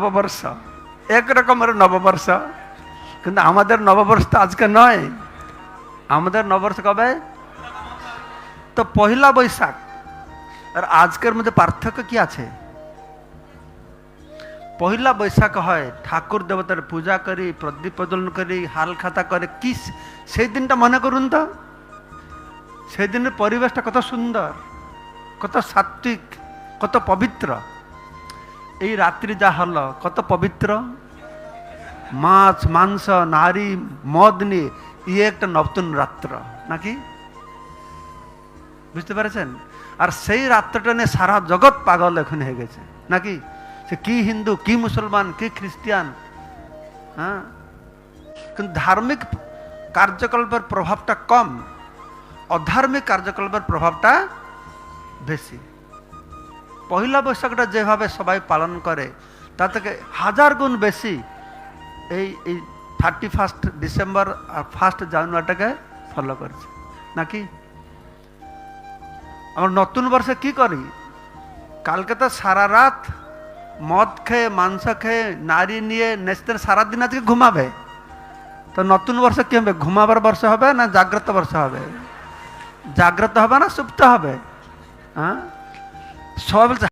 নববর্ষ। এক রকমের নববর্ষ। কিন্তু আমাদের নববর্ষ তো আজকে নয়। আমাদের নববর্ষ কবে? তো পহিলা বৈশাখ। আর আজকের মধ্যে পার্থক্য কি আছে? পহিলা বৈশাখ হয় ঠাকুর দেবতার পূজা করি, প্রদীপ প্রজ্বলন করি, হাল খাতা করে। কি সেই দিনটা মনে করুন তো। সেই দিনের পরিবেশটা কত সুন্দর, কত সাত্বিক কত পবিত্র। এই রাত্রি যা হলো, কত পবিত্র। মাছ, মাংস, নারী, মদ নিয়ে ইয়ে একটা নতুন রাত্র, নাকি? বুঝতে পেরেছেন? আর সেই রাত্রটা নিয়ে সারা জগৎ পাগল এখন হয়ে গেছে, নাকি? সে কি হিন্দু, কি মুসলমান, কি খ্রিস্টিয়ান হ্যাঁ? কিন্তু ধার্মিক কার্যকল্পের প্রভাবটা কম, অধার্মিক কার্যকল্পের প্রভাবটা বেশি। পহিলা বৈশাখটা যেভাবে সবাই পালন করে তা থেকে হাজার গুণ বেশি এই এই থার্টি ফার্স্ট ডিসেম্বর আর ফার্স্ট জানুয়ারিটাকে ফলো করছে। নাকি? আমরা নতুন বর্ষে কি করি? কালকে তো সারা রাত মদ খেয়ে, মাংস খেয়ে নারী নিয়ে নেচতে সারাদিন আজকে ঘুমাবে। তো নতুন বর্ষ কি হবে? ঘুমাবার বর্ষ হবে না জাগ্রত বর্ষ হবে? জাগ্রত হবে না সুপ্ত হবে? হ্যাঁ? সবাই বলছে